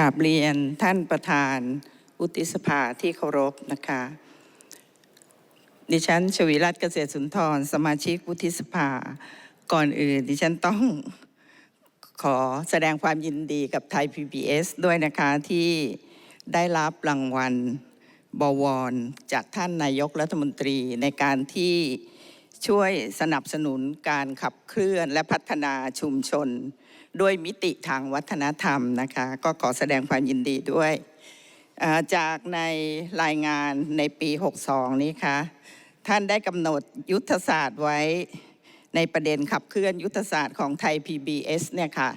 กราบเรียนท่านประธานวุฒิสภาที่เคารพนะคะ ดิฉันชวีรัตน์เกษตรสุนทร สมาชิกวุฒิสภา ก่อนอื่น ดิฉันต้องขอแสดงความยินดีกับไทย PBS ด้วยนะคะที่ได้รับรางวัลบวร จากท่านนายกรัฐมนตรีในการที่ช่วยสนับสนุนการขับเคลื่อนและพัฒนาชุมชน ด้วยมิติทางวัฒนธรรมนะคะก็ขอแสดงความยินดีด้วยจากในรายงานในปี 62 นี้ค่ะท่านได้กำหนดยุทธศาสตร์ไว้ในประเด็นขับเคลื่อนยุทธศาสตร์ของไทย PBS เนี่ยค่ะ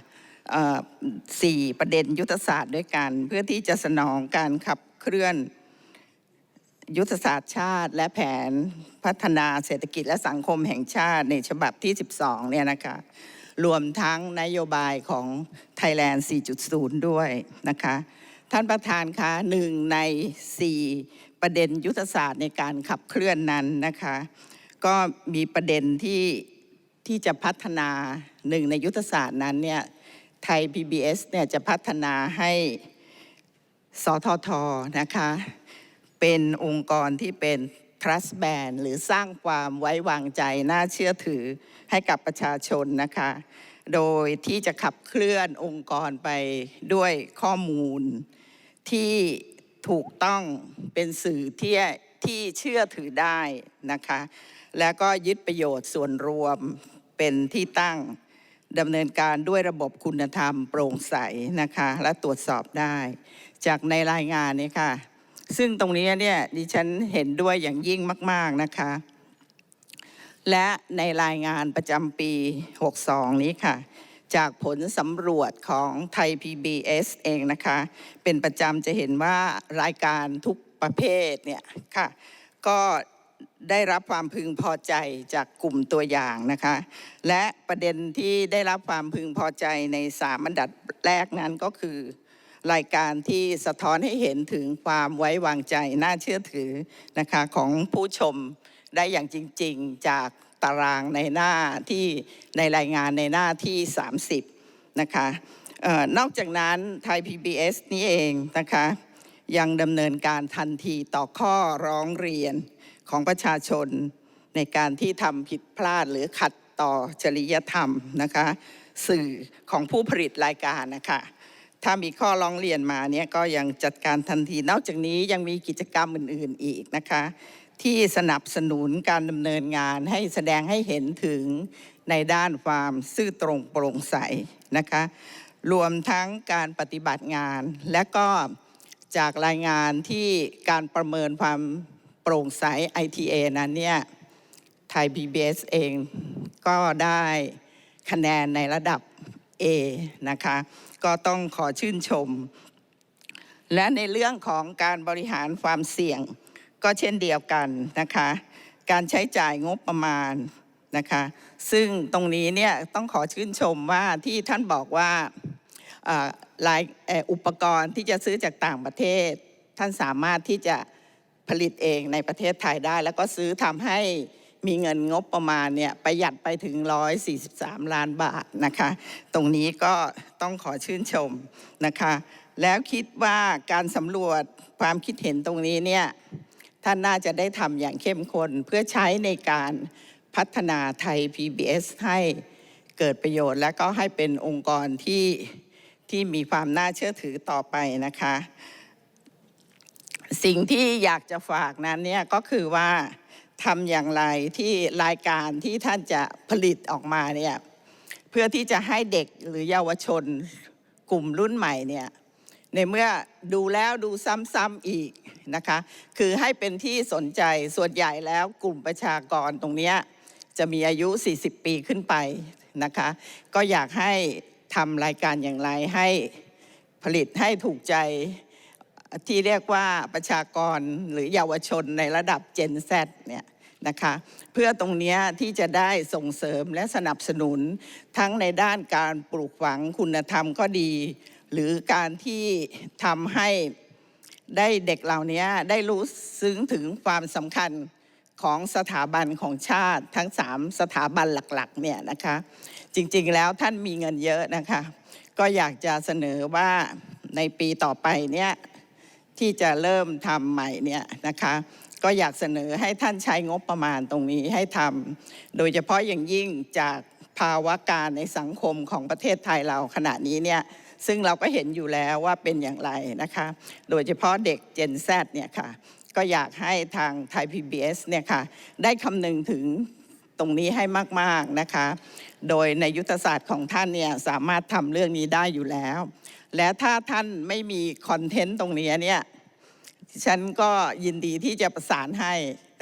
เอ่อสี่ประเด็นยุทธศาสตร์ด้วยกัน เพื่อที่จะสนองการขับเคลื่อนยุทธศาสตร์ชาติ และแผนพัฒนาเศรษฐกิจและสังคมแห่งชาติในฉบับที่ 12 เนี่ยนะคะ รวมทั้งนโยบายของ Thailand 4.0 ด้วยนะคะท่านประธานคะหนึ่งใน 4 ประเด็นยุทธศาสตร์ในการขับเคลื่อนนั้นนะคะ ก็มีประเด็นที่ที่จะพัฒนาหนึ่งในยุทธศาสตร์นั้นเนี่ยไทย PBS เนี่ยจะพัฒนาให้สททนะคะ เป็นองค์กรที่เป็น trust band หรือสร้างความไว้วางใจน่าเชื่อถือให้กับประชาชนนะคะ โดยที่จะขับเคลื่อนองค์กรไปด้วยข้อมูล ที่ถูกต้องเป็นสื่อที่ที่เชื่อถือได้นะคะ แล้วก็ยึดประโยชน์ส่วนรวมเป็นที่ตั้งดำเนินการด้วยระบบคุณธรรมโปร่งใสนะคะ และตรวจสอบได้ จากในรายงานนี้ค่ะ ซึ่งตรงนี้เนี่ยดิฉันเห็นด้วยอย่างยิ่งมาก ๆ นะคะ และในรายงานประจำปี 62 นี้ค่ะ จากผลสำรวจของไทย PBS เองนะคะ เป็นประจำจะเห็นว่ารายการทุกประเภทเนี่ยค่ะ ก็ได้รับความพึงพอใจจากกลุ่มตัวอย่างนะคะ และประเด็นที่ได้รับความพึงพอใจในสามอันดับแรกนั้นก็คือ รายการที่สะท้อนให้เห็นถึงความไว้วางใจน่าเชื่อถือนะคะของผู้ชมได้อย่างจริง ๆ จากตารางในหน้าที่ในรายงานในหน้าที่ 30 นะคะออนอกจากนั้นไทย PBS นี่เองนะคะยังดำเนินการทันทีต่อข้อร้องเรียนของประชาชนในการที่ทำผิดพลาดหรือขัดต่อจริยธรรมนะคะสื่อของผู้ผลิตรายการนะคะ ถ้ามีข้อร้องเรียนมาเนี่ยก็ยังจัดการทันที นอกจากนี้ยังมีกิจกรรมอื่น ๆอีกนะคะ ที่สนับสนุนการดำเนินงานให้แสดงให้เห็นถึงในด้านความซื่อตรงโปร่งใสนะคะ รวมทั้งการปฏิบัติงาน และก็จากรายงานที่การประเมินความโปร่งใส ITA นั้นเนี่ยไทย PBS เองก็ได้คะแนนในระดับ A นะคะก็ต้องขอชื่นชม และในเรื่องของการบริหารความเสี่ยงก็เช่นเดียวกันนะคะการใช้จ่ายงบประมาณนะคะซึ่งตรงนี้เนี่ยต้องขอชื่นชมว่าที่ท่านบอกว่าเอ่อรายอุปกรณ์ที่จะซื้อจากต่างประเทศ ท่านสามารถที่จะผลิตเองในประเทศไทยได้ แล้วก็ซื้อทำให้ มีเงินงบประมาณเนี่ยประหยัดไปถึง 143 ล้านบาทนะคะ ตรงนี้ก็ต้องขอชื่นชมนะคะ แล้วคิดว่าการสำรวจความคิดเห็นตรงนี้เนี่ยท่านน่าจะได้ทำอย่างเข้มข้นเพื่อใช้ในการพัฒนาไทย PBS ให้เกิดประโยชน์ และก็ให้เป็นองค์กรที่ที่มีความน่าเชื่อถือต่อไปนะคะ สิ่งที่อยากจะฝากนั้นเนี่ยก็คือว่า ทำอย่างไรที่รายการที่ท่านจะผลิตออกมาเนี่ยเพื่อที่จะให้เด็กหรือเยาวชนกลุ่มรุ่นใหม่เนี่ยในเมื่อดูแล้วดูซ้ำๆอีกนะคะคือให้เป็นที่สนใจส่วนใหญ่แล้วกลุ่มประชากรตรงเนี้ยจะมีอายุ 40 ปีขึ้นไปนะคะก็อยากให้ทำรายการอย่างไรให้ผลิตให้ถูกใจที่เรียกว่าประชากรหรือเยาวชนในระดับ Gen Z เนี่ย นะคะเพื่อตรงนี้ที่จะได้ส่งเสริมและสนับสนุนทั้งในด้านการปลูกฝังคุณธรรมก็ดี หรือการที่ทำให้ได้เด็กเหล่านี้ได้รู้ซึ้งถึงความสำคัญของสถาบันของชาติทั้งสามสถาบันหลักๆเนี่ยนะคะจริงๆแล้วท่านมีเงินเยอะนะคะก็อยากจะเสนอว่าในปีต่อไปเนี่ยที่จะเริ่มทำใหม่เนี่ยนะคะ ก็อยากเสนอให้ท่านใช้งบประมาณตรงนี้ให้ทำโดยเฉพาะอย่างยิ่งจากภาวะการในสังคมของประเทศไทยเราขณะนี้เนี่ยซึ่งเราก็เห็นอยู่แล้วว่าเป็นอย่างไรนะคะ โดยเฉพาะเด็ก Gen Z เนี่ยค่ะ ก็อยากให้ทางไทย PBS เนี่ยค่ะ ได้คำนึงถึงตรงนี้ให้มาก ๆ นะคะ โดยในยุทธศาสตร์ของท่านเนี่ยสามารถทำเรื่องนี้ได้อยู่แล้ว และถ้าท่านไม่มีคอนเทนต์ตรงนี้เนี่ย ฉันก็ยินดีที่จะประสานให้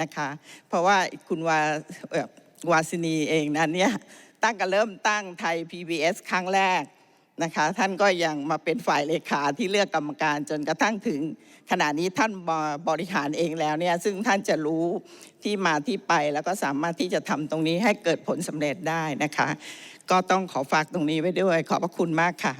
นะคะ เพราะว่าคุณวาวาสินีเองนั้นเนี่ยตั้งแต่เริ่มตั้งไทย PBS ครั้งแรกนะคะท่านก็ยังมาเป็นฝ่ายเลขาที่เลือกกรรมการจนกระทั่งถึงขณะนี้ท่านบบริหารเองแล้วเนี่ยซึ่งท่านจะรู้ที่มาที่ไปแล้วก็สามารถที่จะทำตรงนี้ให้เกิดผลสำเร็จได้นะคะ ก็ต้องขอฝากตรงนี้ไว้ด้วย ขอบพระคุณมากค่ะ